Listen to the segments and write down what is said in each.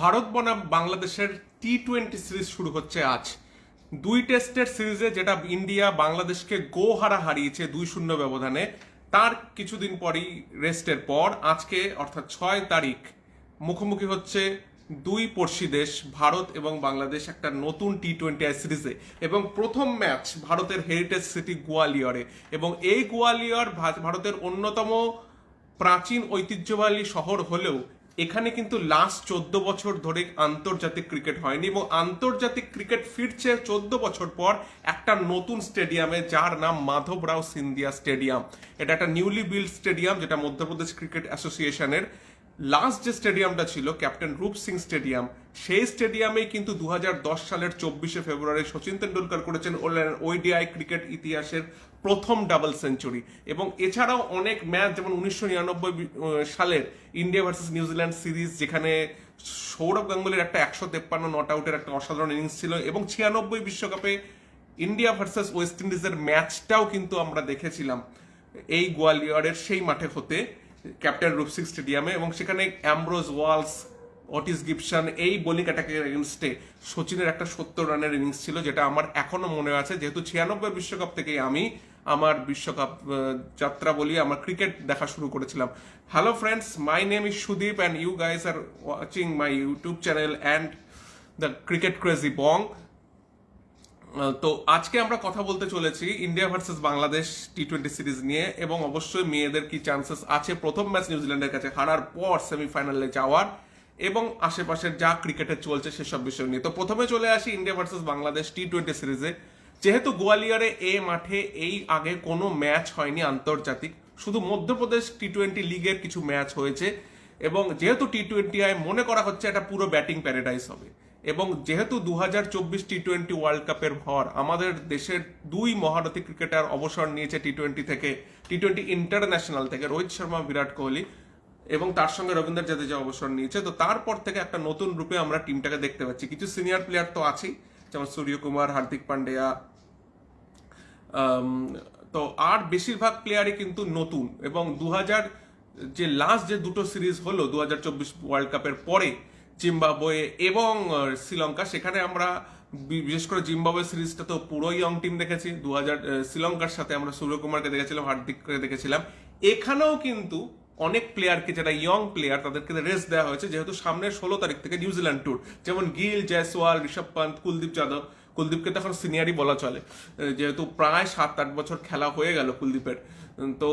ভারত বনাম বাংলাদেশের টি twenty series শুরু হচ্ছে আজ। দুই টেস্টের সিরিজে যেটা ইন্ডিয়া বাংলাদেশকে গো হারা হারিয়েছে দুই শূন্য ব্যবধানে, তার কিছুদিন পরই রেস্টের পর আজকে অর্থাৎ ছয় তারিখ মুখোমুখি হচ্ছে দুই পড়শি দেশ, ভারত এবং বাংলাদেশ একটা নতুন টি টোয়েন্টি আই সিরিজে। এবং প্রথম ম্যাচ ভারতের হেরিটেজ সিটি গোয়ালিয়রে। এবং এই গোয়ালিয়র ভারতের অন্যতম প্রাচীন ঐতিহ্যবাহী শহর হলেও এখানে কিন্তু লাস্ট চোদ্দ বছর ধরে আন্তর্জাতিক ক্রিকেট হয়নি এবং আন্তর্জাতিক ক্রিকেট ফিরছে চোদ্দ বছর পর একটা নতুন স্টেডিয়ামে যার নাম মাধব রাও সিন্ধিয়া স্টেডিয়াম এটা একটা নিউলি বিল্ড স্টেডিয়াম যেটা মধ্যপ্রদেশ ক্রিকেট অ্যাসোসিয়েশনের লাস্ট যে স্টেডিয়ামটা ছিল ক্যাপ্টেন রূপ সিং স্টেডিয়াম সেই স্টেডিয়ামেই কিন্তু দু হাজার দশ সালের চব্বিশে ফেব্রুয়ারি সচিন তেন্ডুলকার করেছেন ওইডিআই ক্রিকেট ইতিহাসের প্রথম ডাবল সেঞ্চুরি। এবং এছাড়াও অনেক ম্যাচ যেমন উনিশশো নিরানব্বই সালের ইন্ডিয়া ভার্সেস নিউজিল্যান্ড সিরিজ, যেখানে সৌরভ গাঙ্গুলির একটা একশো তেপ্পান্ন নট আউটের একটা অসাধারণ ইনিংস ছিল এবং ছিয়ানব্বই বিশ্বকাপে ইন্ডিয়া ভার্সেস ওয়েস্ট ইন্ডিজের ম্যাচটাও কিন্তু আমরা দেখেছিলাম এই গোয়ালিয়রের সেই মাঠে হতে ক্যাপ্টেন রূপসিং স্টেডিয়ামে এবং সেখানে অ্যামব্রোজ ওয়ালস অটিস গিপসন এই বোলিং অ্যাটাকের এগেনস্টে সচিনের একটা সত্তর রানের ইনিংস ছিল, যেটা আমার এখনও মনে আছে। যেহেতু ছিয়ানব্বই বিশ্বকাপ থেকেই আমি আমার বিশ্বকাপ যাত্রা বলি, আমার ক্রিকেট দেখা শুরু করেছিলাম। Hello friends my name is Sudip and you guys are watching my YouTube channel and the cricket crazy bong তো আজকে আমরা কথা বলতে চলেছি India versus Bangladesh T twenty series নিয়ে এবং অবশ্যই মেয়েদের কি চান্সেস আছে প্রথম ম্যাচ নিউজিল্যান্ডের কাছে হারার পর সেমিফাইনালে যাওয়ার। এবং আশেপাশের যা ক্রিকেটে চলছে সেসব বিষয় নিয়ে। তো প্রথমে চলে আসি India versus Bangladesh T twenty সিরিজে। যেহেতু গোয়ালিয়রে এ মাঠে এই আগে কোনো ম্যাচ হয়নি আন্তর্জাতিক, শুধু মধ্যপ্রদেশ টি টোয়েন্টি লিগের কিছু ম্যাচ হয়েছে এবং যেহেতু টি টোয়েন্টি আই মনে করা হচ্ছে এটা পুরো ব্যাটিং প্যারাডাইস হবে। এবং যেহেতু দু হাজার চব্বিশ টি টোয়েন্টি ওয়ার্ল্ড কাপের ভর, আমাদের দেশের দুই মহারথী ক্রিকেটার অবসর নিয়েছে টি টোয়েন্টি থেকে টি টোয়েন্টি ইন্টারন্যাশনাল থেকে। রোহিত শর্মা, বিরাট কোহলি। এবং তার সঙ্গে রবীন্দ্র জাদেজা অবসর নিয়েছে। তো তারপর থেকে একটা নতুন রূপে আমরা টিমটাকে দেখতে পাচ্ছি। কিছু সিনিয়র প্লেয়ার তো আছেই, যেমন সূর্যকুমার, হার্দিক পান্ডেয়া তো আর বেশিরভাগ প্লেয়ারই কিন্তু নতুন। এবং দু হাজার যে লাস্ট যে দুটো সিরিজ হলো দু হাজার চব্বিশ ওয়ার্ল্ড কাপের পরে জিম্বাবুয়ে এবং শ্রীলঙ্কা, সেখানে আমরা বিশেষ করে জিম্বাবুয়ে সিরিজটা তো পুরো ইয়ং টিম দেখেছি। দু হাজার শ্রীলঙ্কার সাথে আমরা সূর্যকুমারকে দেখেছিলাম, হার্দিককে দেখেছিলাম। এখানেও কিন্তু অনেক প্লেয়ারকে যারা ইয়ং প্লেয়ার তাদেরকে রেস্ট দেওয়া হয়েছে। যেহেতু সামনের ষোলো তারিখ থেকে নিউজিল্যান্ড ট্যুর যেমন গিল, জয়সওয়াল, ঋষভ পান্ত কুলদীপ যাদব। কুলদীপকে তো এখন সিনিয়রই বলা চলে। যেহেতু প্রায় সাত আট বছর খেলা হয়ে গেল কুলদীপের। তো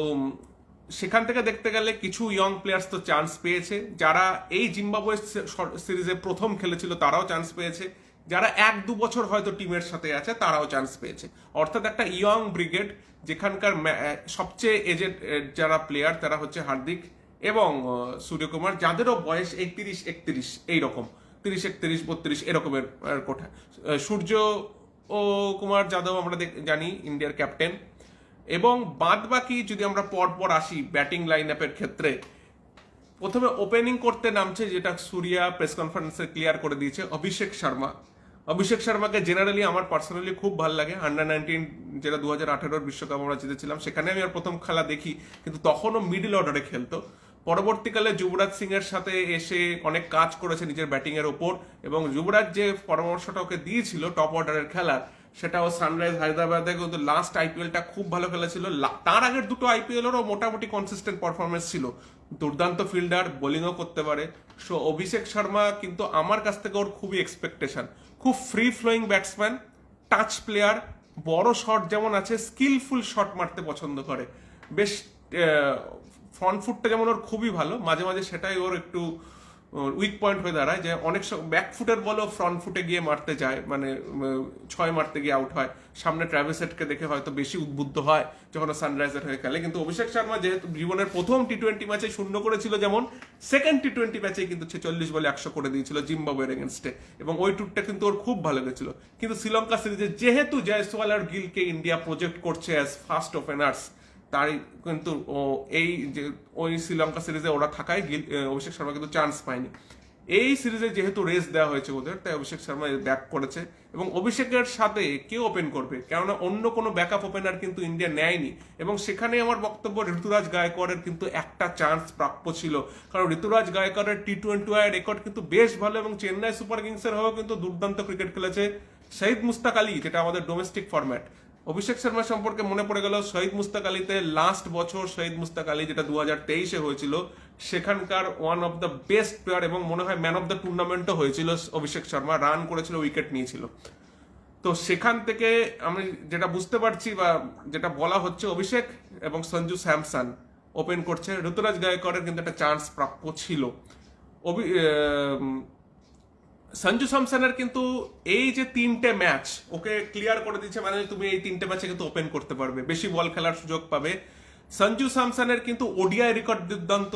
সেখান থেকে দেখতে গেলে কিছু ইয়ং প্লেয়ার্স তো চান্স পেয়েছে। যারা এই জিম্বাবুয়ে সিরিজে প্রথম খেলেছিল, তারাও চান্স পেয়েছে। যারা এক দু বছর হয়তো টিমের সাথে আছে, তারাও চান্স পেয়েছে। অর্থাৎ একটা ইয়ং ব্রিগেড যেখানকার সবচেয়ে এজেড যারা প্লেয়ার তারা হচ্ছে হার্দিক এবং সূর্যকুমার, যাদেরও বয়স একত্রিশ একত্রিশ, এইরকম। তিরিশ, একত্রিশ, বত্রিশ, এরকমের কোঠা। সূর্য ও কুমার যাদব আমরা জানি, ইন্ডিয়ার ক্যাপ্টেন এবং বাদ বাকি যদি আমরা পর পর আসি ব্যাটিং লাইন আপের ক্ষেত্রে প্রথমে ওপেনিং করতে নামছে যেটা সুরিয়া প্রেস কনফারেন্সে ক্লিয়ার করে দিয়েছে, অভিষেক শর্মা। অভিষেক শর্মাকে জেনারেলি আমার পার্সোনালি খুব ভালো লাগে। আন্ডার নাইনটিন যেটা দু হাজার আঠেরোর বিশ্বকাপ আমরা জিতেছিলাম, সেখানে আমি আর প্রথম খেলা দেখি, কিন্তু তখনও মিডিল অর্ডারে খেলতো। পরবর্তীকালে যুবরাজ সিং এর সাথে এসে অনেক কাজ করেছে নিজের ব্যাটিং এর ওপর, এবং যুবরাজ যে পরামর্শটা ওকে দিয়েছিল টপ অর্ডারের খেলার, সেটাও সানরাইজ হায়দ্রাবাদে কিন্তু লাস্ট আইপিএলটা খুব ভালো খেলেছিল। তার আগের দুটো আইপিএলেরও মোটামুটি কনসিস্টেন্ট পারফরমেন্স ছিল। দুর্দান্ত ফিল্ডার, বোলিংও করতে পারে। সো অভিষেক শর্মা কিন্তু আমার কাছ থেকে ওর খুবই এক্সপেকটেশন খুব free flowing batsman touch player বড় শট যেমন আছে স্কিলফুল শট মারতে পছন্দ করে। বেশ ফ্রন্ট ফুটটা যেমন ওর খুবই ভালো, মাঝে মাঝে সেটাই ওর একটু উইক পয়েন্ট হয়ে দাঁড়ায় যে অনেক ব্যাক ফুটের বলও ফ্রন্ট ফুটে গিয়ে মারতে যায় মানে ছয় মারতে গিয়ে আউট হয়। সামনে ট্র্যাভেসেটকে দেখে হয়তো বেশি উদ্বুদ্ধ হয় যখন সানরাইজার হয়ে খেলে। কিন্তু অভিষেক শর্মা যেহেতু জীবনের প্রথম টি টোয়েন্টি ম্যাচে শূন্য করেছিল যেমন সেকেন্ড টি টোয়েন্টি ম্যাচে কিন্তু ছেচল্লিশ বলে একশো করে দিয়েছিল জিম্বাবুয়ের এগেনস্টে এবং ওই ট্যুরটা কিন্তু ওর খুব ভালো গেছিল কিন্তু শ্রীলঙ্কা সিরিজে যেহেতু জয়সওয়াল আর গিলকে ইন্ডিয়া প্রজেক্ট করছে অ্যাজ ফার্স্ট ওপেনার্স তাই কিন্তু এই যে, ওই শ্রীলঙ্কা সিরিজে ওরা থাকায় গিল অভিষেক শর্মা কিন্তু চান্স পায়নি। এই সিরিজে যেহেতু রেস দেওয়া হয়েছে ওদের, তাই অভিষেক শর্মা ব্যাক করেছে। এবং অভিষেকের সাথে কে ওপেন করবে? কেননা অন্য কোনো ব্যাকআপ ওপেনার কিন্তু ইন্ডিয়া নেয়নি। এবং সেখানে আমার বক্তব্য, ঋতুরাজ গায়কোয়াড়ের কিন্তু একটা চান্স প্রাপ্য ছিল। কারণ ঋতুরাজ গায়কোয়াড়ের টি টোয়েন্টি ওয়াই রেকর্ড কিন্তু বেশ ভালো এবং চেন্নাই সুপার কিংসের হয়েও কিন্তু দুর্দান্ত ক্রিকেট খেলেছে শহীদ মুস্তাক আলী, যেটা আমাদের ডোমেস্টিক ফরম্যাট অভিষেক শর্মা সম্পর্কে মনে পড়ে গেল, শহীদ মুস্তাক আলীতে লাস্ট বছর শহীদ মুস্তাক আলী, যেটা দু হাজার তেইশে হয়েছিল, সেখানকার one of the best player এবং মনে হয় ম্যান অফ দ্য টুর্নামেন্টও হয়েছিল অভিষেক শর্মা রান করেছিল উইকেট নিয়েছিল। তো সেখান থেকে আমি যেটা বুঝতে পারছি বা যেটা বলা হচ্ছে অভিষেক এবং সঞ্জু স্যামসন ওপেন করছে। ঋতুরাজ গায়করের কিন্তু একটা চান্স প্রাপ্য ছিল। অভি সঞ্জু স্যামসনের কিন্তু এই যে তিনটে ম্যাচ, ওকে ক্লিয়ার করে দিচ্ছে মানে তুমি এই তিনটে ম্যাচে কিন্তু ওপেন করতে পারবে। বেশি বল খেলার সুযোগ পাবে। সঞ্জু স্যামসনের কিন্তু ওডিআই রেকর্ড দুর্দান্ত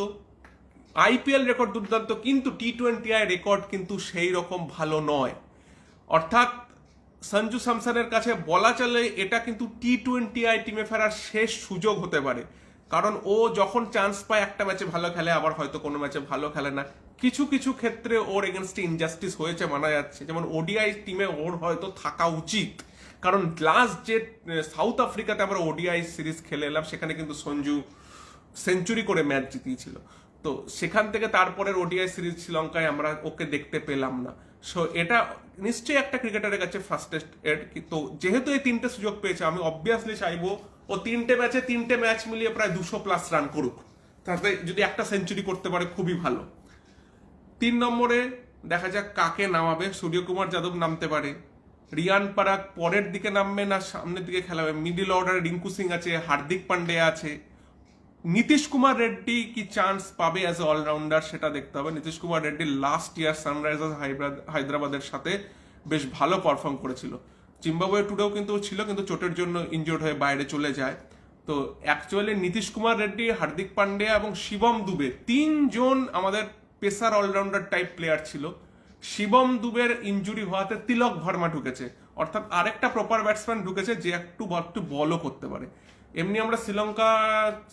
আইপিএল রেকর্ড দুর্দান্ত, কিন্তু টি টোয়েন্টি আই রেকর্ড কিন্তু সেই রকম ভালো নয়। অর্থাৎ সঞ্জু স্যামসনের কাছে বলা চলে এটা কিন্তু টি টোয়েন্টি আই টিমে ফেরার শেষ সুযোগ হতে পারে। কারণ ও যখন চান্স পায় একটা ম্যাচে ভালো খেলে, আবার হয়তো কোনো ম্যাচে ভালো খেলে না। কিছু কিছু ক্ষেত্রে ওর এগেনস্টে ইনজাস্টিস হয়েছে, মানা যাচ্ছে। যেমন ওডিআই টিমে ওর হয়তো থাকা উচিত। কারণ লাস্ট যে সাউথ আফ্রিকাতে আমরা ওডিআই সিরিজ খেলে এলাম, সেখানে কিন্তু সঞ্জু সেঞ্চুরি করে ম্যাচ জিতিয়েছিল। তো সেখান থেকে তারপরের ওডিআই সিরিজ শ্রীলঙ্কায় আমরা ওকে দেখতে পেলাম না। সো এটা নিশ্চয়ই একটা ক্রিকেটারের কাছে ফার্স্টেস্ট এড তো যেহেতু এই তিনটে সুযোগ পেয়েছে, আমি অবভিয়াসলি চাইব ও তিনটে ম্যাচে তিনটে ম্যাচ মিলিয়ে প্রায় দুশো প্লাস রান করুক। তাতে যদি একটা সেঞ্চুরি করতে পারে, খুবই ভালো। তিন নম্বরে দেখা যাক কাকে নামাবে। সূর্যকুমার যাদব নামতে পারে। রিয়ান পারাক পরের দিকে নামবে না, সামনের দিকে খেলাবে। মিডিল অর্ডারে রিঙ্কু সিং আছে, হার্দিক পান্ডে আছে। নীতিশ কুমার রেড্ডি কি চান্স পাবে অ্যাজ এ অলরাউন্ডার সেটা দেখতে হবে। Nitish Kumar Reddy last year Sunrisers হায়দ্রাবাদের সাথে বেশ ভালো পারফর্ম করেছিল। জিম্বাবুয়ে টুডেও কিন্তু ছিল, কিন্তু চোটের জন্য ইনজোর্ড হয়ে বাইরে চলে যায়। তো অ্যাকচুয়ালি নীতিশ কুমার রেড্ডি, হার্দিক পান্ডিয়া এবং শিবম দুবে তিনজন আমাদের পেসার অলরাউন্ডার টাইপ প্লেয়ার ছিল। শিবম দুবের ইঞ্জুরি হওয়াতে তিলক ভার্মা ঢুকেছে। অর্থাৎ আরেকটা প্রপার ব্যাটসম্যান ঢুকেছে যে একটু একটু বলও করতে পারে। এমনি আমরা শ্রীলঙ্কা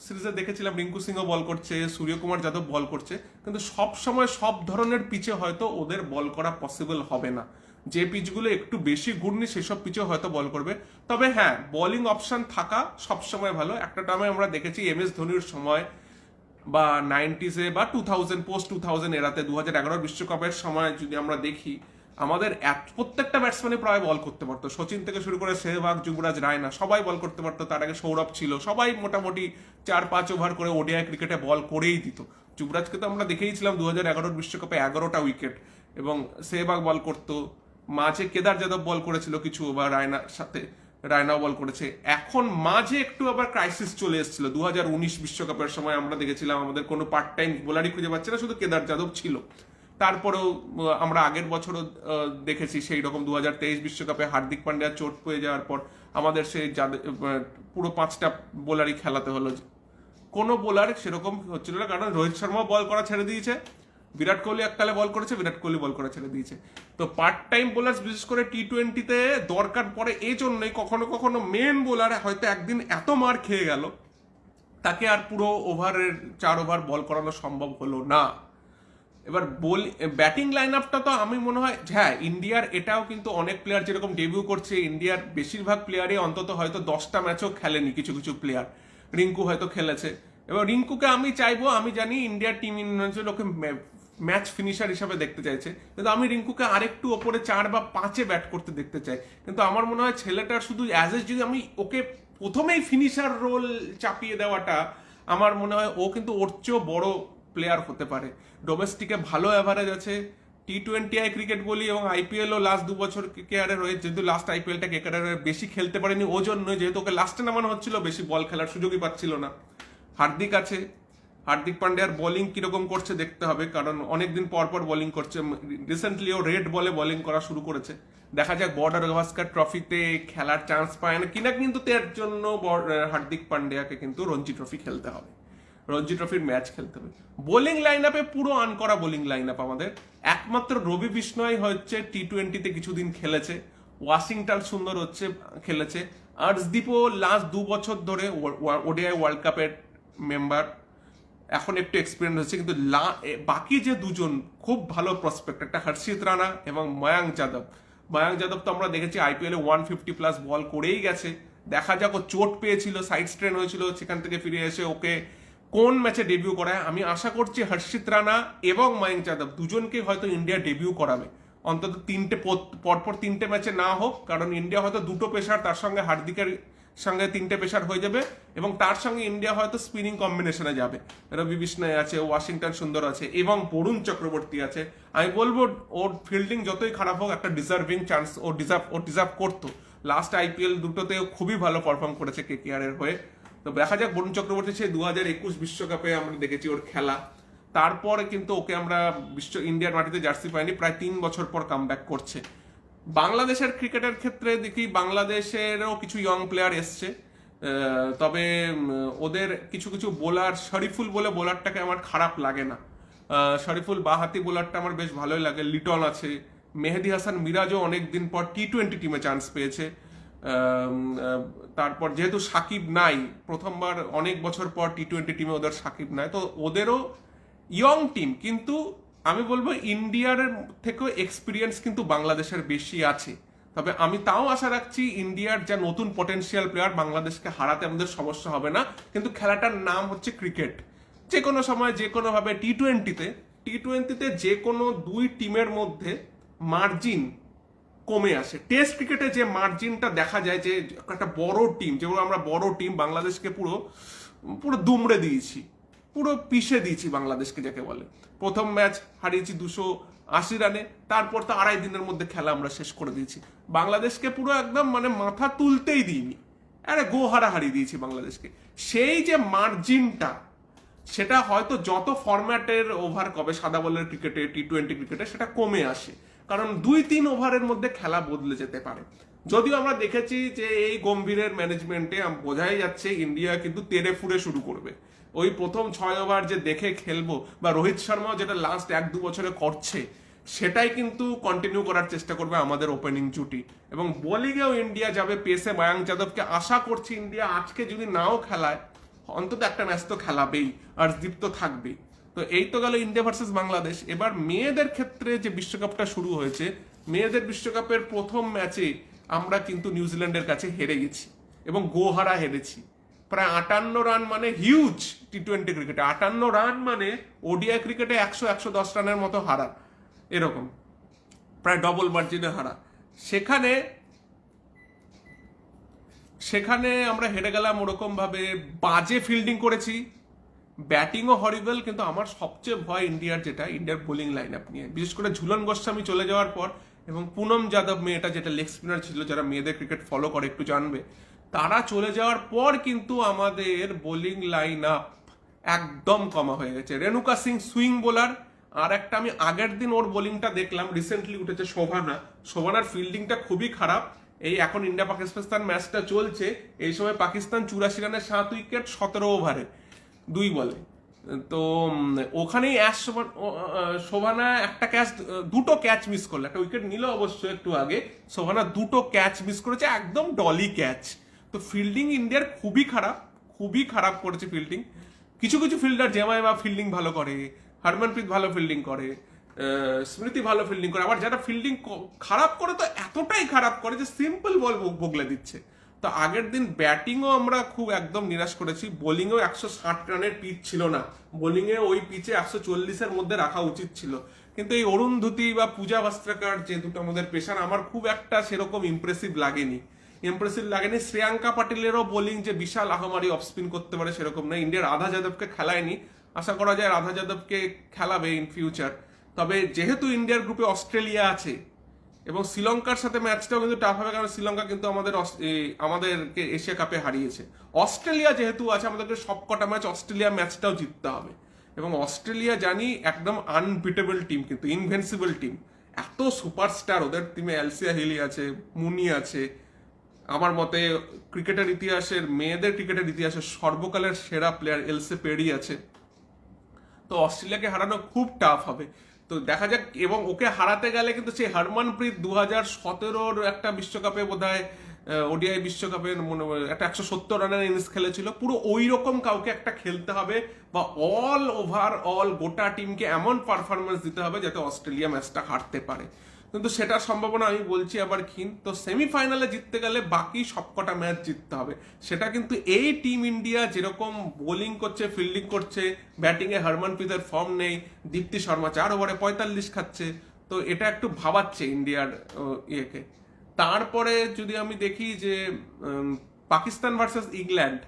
সিরিজে দেখেছিলাম, রিঙ্কু সিংও বল করছে, সূর্যকুমার যাদব বল করছে, কিন্তু সব সময় সব ধরনের পিচে হয়তো ওদের বল করা পসিবল হবে না। যে পিচগুলো একটু বেশি ঘূর্ণি, সেসব পিচে হয়তো বল করবে। তবে হ্যাঁ বোলিং অপশন থাকা সবসময় ভালো। একটা টাইমে আমরা দেখেছি এম এস ধোনির সময় বা নাইনটিসে বা two thousand post two thousand এরাতে দু হাজার এগারো বিশ্বকাপের সময় যদি আমরা দেখি, আমাদের এক- প্রত্যেকটা ব্যাটসম্যানে প্রায় বল করতে পারতো। সচিন থেকে শুরু করে সেহবাগ, যুবরাজ, রায়না, সবাই বল করতে পারতো। তার আগে সৌরভ ছিল। সবাই মোটামুটি চার পাঁচ ওভার করে ওডিআই ক্রিকেটে বল করেই দিত। যুবরাজকে তো আমরা দেখেইছিলাম দু হাজার এগারোর বিশ্বকাপে এগারোটা উইকেট এবং সেহবাগ বল করতো। মাঝে কেদার যাদব বল করেছিল কিছু ওভার রায়নার সাথে রায়নাও বল করেছে। এখন মাঝে একটু আবার ক্রাইসিস চলে এসেছিল। দু বিশ্বকাপের সময় আমরা দেখেছিলাম, আমাদের কোনো পার্ট টাইম বোলারই খুঁজে পাচ্ছে না, শুধু কেদার যাদব ছিল। তারপরেও আমরা আগের বছরও দেখেছি সেই রকম দু বিশ্বকাপে হার্দিক পান্ডিয়া চোট পেয়ে যাওয়ার পর আমাদের সেই যাদের পুরো পাঁচটা বোলারই খেলাতে হলো। কোনো বোলার সেরকম হচ্ছিল না, কারণ রোহিত শর্মা বল করা ছেড়ে দিয়েছে। বিরাট কোহলি এককালে বল করেছে, বিরাট কোহলি বল করা ছেড়ে দিয়েছে। তো পার্ট টাইম বোলার বিশেষ করে টি টোয়েন্টিতে দরকার পড়ে এই জন্যই কখনো কখনো মেন বোলার হয়তো একদিন এত মার খেয়ে গেল, তাকে আর পুরো ওভারের চার ওভার বল করানো সম্ভব হলো না। এবার বল ব্যাটিং লাইন আপটা তো আমি মনে হয় হ্যাঁ ইন্ডিয়ার এটাও কিন্তু অনেক প্লেয়ার যেরকম ডেবিউ করছে ইন্ডিয়ার বেশিরভাগ প্লেয়ারই অন্তত হয়তো দশটা ম্যাচও খেলেনি কিছু কিছু প্লেয়ার রিঙ্কু হয়তো খেলেছে। এবার রিঙ্কুকে আমি চাইব, আমি জানি ইন্ডিয়ার team Indian okay match finisher হিসাবে দেখতে চাইছে। কিন্তু আমি রিঙ্কুকে আরেকটু ওপরে চার বা পাঁচে ব্যাট করতে দেখতে চাই। কিন্তু আমার মনে হয় ছেলেটার শুধু অ্যাজ এ যদি আমি ওকে প্রথমেই ফিনিশার রোল চাপিয়ে দেওয়াটা, আমার মনে হয় ও কিন্তু ওর চেয়েও বড় প্লেয়ার হতে পারে। ডোমেস্টিকে ভালো অ্যাভারেজ আছে। টি টোয়েন্টি আই ক্রিকেট বলি এবং আইপিএলও লাস্ট দু বছর কেয়ারে রয়েছে যেহেতু লাস্ট আইপিএলটা কেকারে বেশি খেলতে পারেনি ও জন্য যেহেতু ওকে লাস্টে নামানো হচ্ছিল, বেশি বল খেলার সুযোগই পাচ্ছিল না। হার্দিক আছে। হার্দিক পান্ডিয়ার বোলিং কীরকম করছে দেখতে হবে, কারণ অনেকদিন পর পর বোলিং করছে। রিসেন্টলি ও রেড বলে বোলিং করা শুরু করেছে। দেখা যাক বর্ডার গাভাস্কার ট্রফিতে খেলার চান্স পায় না। কিনা কিন্তু তার জন্য হার্দিক পান্ডিয়াকে কিন্তু রঞ্জি ট্রফি খেলতে হবে। রঞ্জি ট্রফির ম্যাচ খেলতে হবে। বোলিং লাইন আপে পুরো আন করা বোলিং লাইন আপ আমাদের। একমাত্র রবি বিষ্ণয় হচ্ছে টি টোয়েন্টিতে কিছুদিন খেলেছে। ওয়াশিংটন সুন্দর হচ্ছে, খেলেছে। আর্শদীপও লাস্ট দু বছর ধরে ওডিআই ওয়ার্ল্ড কাপের মেম্বার এখন একটু এক্সপিরিয়েন্স হচ্ছে, কিন্তু বাকি যে দুজন, খুব ভালো প্রসপেক্ট একটা হর্ষিত রানা এবং ময়াঙ্ক যাদব। ময়াঙ্ক যাদব তো আমরা দেখেছি আইপিএলে ওয়ান ফিফটি প্লাস বল করেই গেছে। দেখা যাক, ও চোট পেয়েছিল সাইড স্ট্রেন হয়েছিল, সেখান থেকে ফিরে এসে ওকে কোন ম্যাচে ডেবিউ করায়। আমি আশা করছি হর্ষিত রানা এবং ময়াঙ্ক যাদব দুজনকে হয়তো ইন্ডিয়া ডেবিউ করাবে। অন্তত তিনটে পরপর তিনটে ম্যাচে না হোক, কারণ ইন্ডিয়া হয়তো দুটো পেশার তার সঙ্গে হার্দিকের সঙ্গে তিনটে পেশার হয়ে যাবে এবং তার সঙ্গে ইন্ডিয়া হয়তো স্পিনিং কম্বিনেশনে যাবে। রবি বিষ্ণয় আছে, ওয়াশিংটন সুন্দর আছে, এবং বরুণ চক্রবর্তী আছে। আমি বলব, ওর ফিল্ডিং যতই খারাপ হোক, একটা ডিজার্ভিং চান্স ও ডিজার্ভ ও ডিজার্ভ করতো। লাস্ট আইপিএল দুটোতে খুবই ভালো পারফর্ম করেছে কেকেআর এর হয়ে। তো দেখা যাক, বরুণ চক্রবর্তী সেই দু হাজার একুশ বিশ্বকাপে আমরা দেখেছি ওর খেলা। তারপরে কিন্তু ওকে আমরা বিশ্ব, ইন্ডিয়ার মাটিতে জার্সি পাইনি, প্রায় তিন বছর পর কাম করছে। বাংলাদেশের ক্রিকেটের ক্ষেত্রে দেখি বাংলাদেশেরও কিছু ইয়ং প্লেয়ার এসছে। তবে ওদের কিছু কিছু বোলার শরীফুল বলে বোলারটাকে আমার খারাপ লাগে না। শরীফুল বাহাতি বোলারটা আমার বেশ ভালোই লাগে। লিটন আছে, মেহেদি হাসান মিরাজও অনেক দিন পর টি টোয়েন্টি টিমে চান্স পেয়েছে। তারপর যেহেতু সাকিব নাই, প্রথমবার অনেক বছর পর টি টোয়েন্টি টিমে ওদের সাকিব নাই, তো ওদেরও ইয়ং টিম কিন্তু আমি বলব ইন্ডিয়ার থেকেও এক্সপিরিয়েন্স কিন্তু বাংলাদেশের বেশি আছে। তবে আমি তাও আশা রাখছি ইন্ডিয়ার যা নতুন পটেনশিয়াল প্লেয়ার বাংলাদেশকে হারাতে আমাদের সমস্যা হবে না। কিন্তু খেলাটার নাম হচ্ছে ক্রিকেট যে কোনো সময় যে কোনোভাবে টি টোয়েন্টিতে টি টোয়েন্টিতে যে কোনো দুই টিমের মধ্যে মার্জিন কমে আসে। টেস্ট ক্রিকেটে যে মার্জিনটা দেখা যায় যে একটা বড় টিম যেমন আমরা বড় টিম বাংলাদেশকে পুরো পুরো দুমড়ে দিয়েছি। পুরো পিষে দিয়েছি বাংলাদেশকে যাকে বলে। প্রথম ম্যাচ হারিয়েছি দুশো আশি রানে, তারপর তো আড়াই দিনের মধ্যে খেলা আমরা শেষ করে দিয়েছি। বাংলাদেশকে পুরো একদম মানে মাথা তুলতেই দিইনি। আরে গোহারা হারিয়ে দিয়েছি বাংলাদেশকে। সেই যে মার্জিনটা, সেটা হয়তো যত ফরম্যাটের ওভার কবে সাদা বলের ক্রিকেটে টি টোয়েন্টি ক্রিকেটে, সেটা কমে আসে। কারণ দুই তিন ওভারের মধ্যে খেলা বদলে যেতে পারে। যদিও আমরা দেখেছি যে এই গম্ভীরের ম্যানেজমেন্টে বোঝাই যাচ্ছে ইন্ডিয়া কিন্তু তেরে ফুরে শুরু করবে। ওই প্রথম ছয় ওভার যে দেখে খেলব, বা রোহিত শর্মাও যেটা লাস্ট এক দু বছরে করছে, সেটাই কিন্তু কন্টিনিউ করার চেষ্টা করবে আমাদের ওপেনিং জুটি এবং বোলিংয়েও ইন্ডিয়া যাবে পেসে মায়াঙ্ক যাদবকে আশা করছি ইন্ডিয়া আজকে যদি নাও খেলায়, অন্তত একটা ম্যাচ তো খেলাবেই, আর দীপ্ত থাকবেই। তো এই তো গেল ইন্ডিয়া ভার্সেস বাংলাদেশ এবার মেয়েদের ক্ষেত্রে যে বিশ্বকাপটা শুরু হয়েছে, মেয়েদের বিশ্বকাপের প্রথম ম্যাচে আমরা কিন্তু নিউজিল্যান্ডের কাছে হেরে গেছি, এবং গোহারা হেরেছি। প্রায় আটান্ন রান মানে হিউজ টি টোয়েন্টি ক্রিকেটে আটান্ন রান মানে ওডিআই ক্রিকেটে একশো একশো দশ রানের মতো হারা। এরকম। প্রায় ডবল মার্জিনে হারা। সেখানে সেখানে আমরা হেরে গেলাম ওরকম ভাবে। বাজে ফিল্ডিং করেছি। ব্যাটিংও হরিবল কিন্তু আমার সবচেয়ে ভয় ইন্ডিয়ার যেটা, ইন্ডিয়ার বোলিং লাইন আপ নিয়ে। বিশেষ করে ঝুলন গোস্বামী চলে যাওয়ার পর এবং পুনম যাদব মেয়েটা, যেটা লেগ স্পিনার ছিল, যারা মেয়েদের ক্রিকেট ফলো করে, একটু জানবে। তারা চলে যাওয়ার পর কিন্তু আমাদের বোলিং লাইন আপ একদম কমা হয়ে গেছে। রেণুকা সিং সুইং বোলার আর একটা আমি আগের দিন ওর বোলিংটা দেখলাম রিসেন্টলি উঠেছে শোভানা। শোভানার ফিল্ডিংটা খুবই খারাপ। এই এখন ইন্ডিয়া পাকিস্তান ম্যাচটা চলছে। এই সময় পাকিস্তান চুরাশি রানের সাত উইকেট সতেরো ওভারে দুই বলে। তো ওখানেই অ্যাশ শোভানা একটা ক্যাচ দুটো ক্যাচ মিস করল। একটা উইকেট নিল অবশ্য একটু আগে। শোভানা দুটো ক্যাচ মিস করেছে, একদম ডলি ক্যাচ তো ফিল্ডিং ইন্ডিয়ার খুবই খারাপ খুবই খারাপ করেছে ফিল্ডিং কিছু কিছু ফিল্ডার জেমাইমা ফিল্ডিং ভালো করে হরমনপ্রীত ভালো ফিল্ডিং করে স্মৃতি ভালো ফিল্ডিং করে। আবার যারা ফিল্ডিং খারাপ করে তো এতটাই খারাপ করে যে সিম্পল বল বগলে দিচ্ছে। তো আগের দিন ব্যাটিংও আমরা খুব একদম নিরাশ করেছি। বোলিংয়েও একশো ষাট রানের পিচ ছিল না। বোলিংয়ে ওই পিচে একশো চল্লিশের মধ্যে রাখা উচিত ছিল। কিন্তু এই অরুণ ধুতি বা পূজা ভাস্ত্রাকার যে দুটো আমাদের পেশার আমার খুব একটা সেরকম ইমপ্রেসিভ লাগেনি। ইমপ্রেসিভ লাগেনি শ্রেয়াঙ্কা পাটিলেরও বোলিং যে বিশাল আহমারি অফ স্পিন করতে পারে সেরকম না ইন্ডিয়ার রাধা যাদবকে খেলায়নি। আশা করা যায় রাধা যাদবকে খেলাবে ইন ফিউচার তবে যেহেতু ইন্ডিয়ার গ্রুপে অস্ট্রেলিয়া আছে এবং শ্রীলঙ্কার সাথে ম্যাচটাও কিন্তু টাফ হবে কারণ শ্রীলঙ্কা কিন্তু আমাদের আমাদেরকে এশিয়া কাপে হারিয়েছে। অস্ট্রেলিয়া যেহেতু আছে, আমাদেরকে সবকটা ম্যাচ অস্ট্রেলিয়া ম্যাচটাও জিততে হবে। এবং অস্ট্রেলিয়া জানি একদম আনবিটেবল টিম কিন্তু ইনভেন্সিবল টিম এত সুপারস্টার ওদের টিমে এলসিয়া হিলি আছে মুনি আছে আমার মতে ক্রিকেটের ইতিহাসের, মেয়েদের ক্রিকেটের ইতিহাসের সর্বকালের সেরা প্লেয়ার এলসে পেরি আছে। তো অস্ট্রেলিয়াকে হারানো খুব টাফ হবে। তো দেখা যাক, এবং ওকে হারাতে গেলে কিন্তু সেই হরমনপ্রীত দু হাজার সতেরোর একটা বিশ্বকাপে বোধ হয় ওডিআই বিশ্বকাপে মনে, একটা একশো সত্তর রানের ইনিংস খেলেছিল। পুরো ওই রকম কাউকে একটা খেলতে হবে বা অল ওভার অল গোটা টিমকে এমন পারফরমেন্স দিতে হবে যাতে অস্ট্রেলিয়া ম্যাচটা হারতে পারে। কিন্তু সেটার সম্ভাবনা আমি বলছি আবার ক্ষীণ। তো সেমিফাইনালে জিততে গেলে বাকি সবকটা ম্যাচ জিততে হবে। সেটা কিন্তু এই টিম ইন্ডিয়া যেরকম বোলিং করছে, ফিল্ডিং করছে ব্যাটিংয়ে হারমানপ্রীতের ফর্ম নেই, দীপ্তি শর্মা চার ওভারে পঁয়তাল্লিশ খাচ্ছে। তো এটা একটু ভাবাচ্ছে ইন্ডিয়ার ইয়েকে। তারপরে যদি আমি দেখি যে পাকিস্তান ভার্সেস ইংল্যান্ড,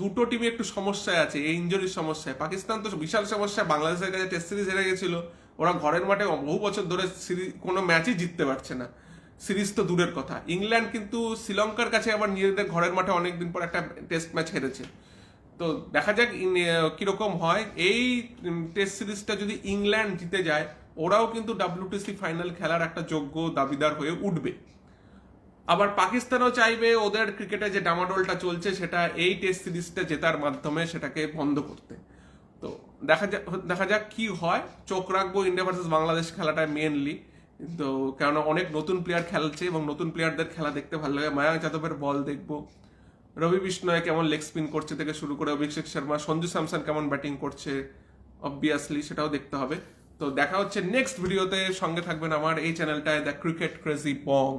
দুটো টিমে একটু সমস্যায় আছে, এই ইঞ্জুরির সমস্যায়। পাকিস্তান তো বিশাল সমস্যা, বাংলাদেশের কাছে টেস্ট সিরিজ হেরে গেছিল। ওরা ঘরের মাঠে বহু বছর ধরে সিরিজ কোনো ম্যাচই জিততে পারছে না। সিরিজ তো দূরের কথা। ইংল্যান্ড কিন্তু শ্রীলঙ্কার কাছে আবার নিজেদের ঘরের মাঠে অনেকদিন পর একটা টেস্ট ম্যাচ হেরেছে। তো দেখা যাক কীরকম হয়। এই টেস্ট সিরিজটা যদি ইংল্যান্ড জিতে যায়, ওরাও কিন্তু ডাব্লিউটিসি ফাইনাল খেলার একটা যোগ্য দাবিদার হয়ে উঠবে। আবার পাকিস্তানও চাইবে ওদের ক্রিকেটে যে ডামাডোলটা চলছে, সেটা এই টেস্ট সিরিজটা জেতার মাধ্যমে সেটাকে বন্ধ করতে। তো দেখা যাক দেখা যাক কি হয়। চোখ রাখব ইন্ডিয়া ভার্সেস বাংলাদেশ খেলাটা মেনলি তো কেননা অনেক নতুন প্লেয়ার খেলছে এবং নতুন প্লেয়ারদের খেলা দেখতে ভালো লাগে। মায়াঙ্ক যাদবের বল দেখব। রবি বিষ্ণয় কেমন লেগ স্পিন করছে থেকে শুরু করে অভিষেক শর্মা, সঞ্জু স্যামসন কেমন ব্যাটিং করছে অবভিয়াসলি সেটাও দেখতে হবে। তো দেখা হচ্ছে নেক্সট ভিডিওতে সঙ্গে থাকবেন আমার এই চ্যানেলটায় দ্য ক্রিকেট ক্রেজি বং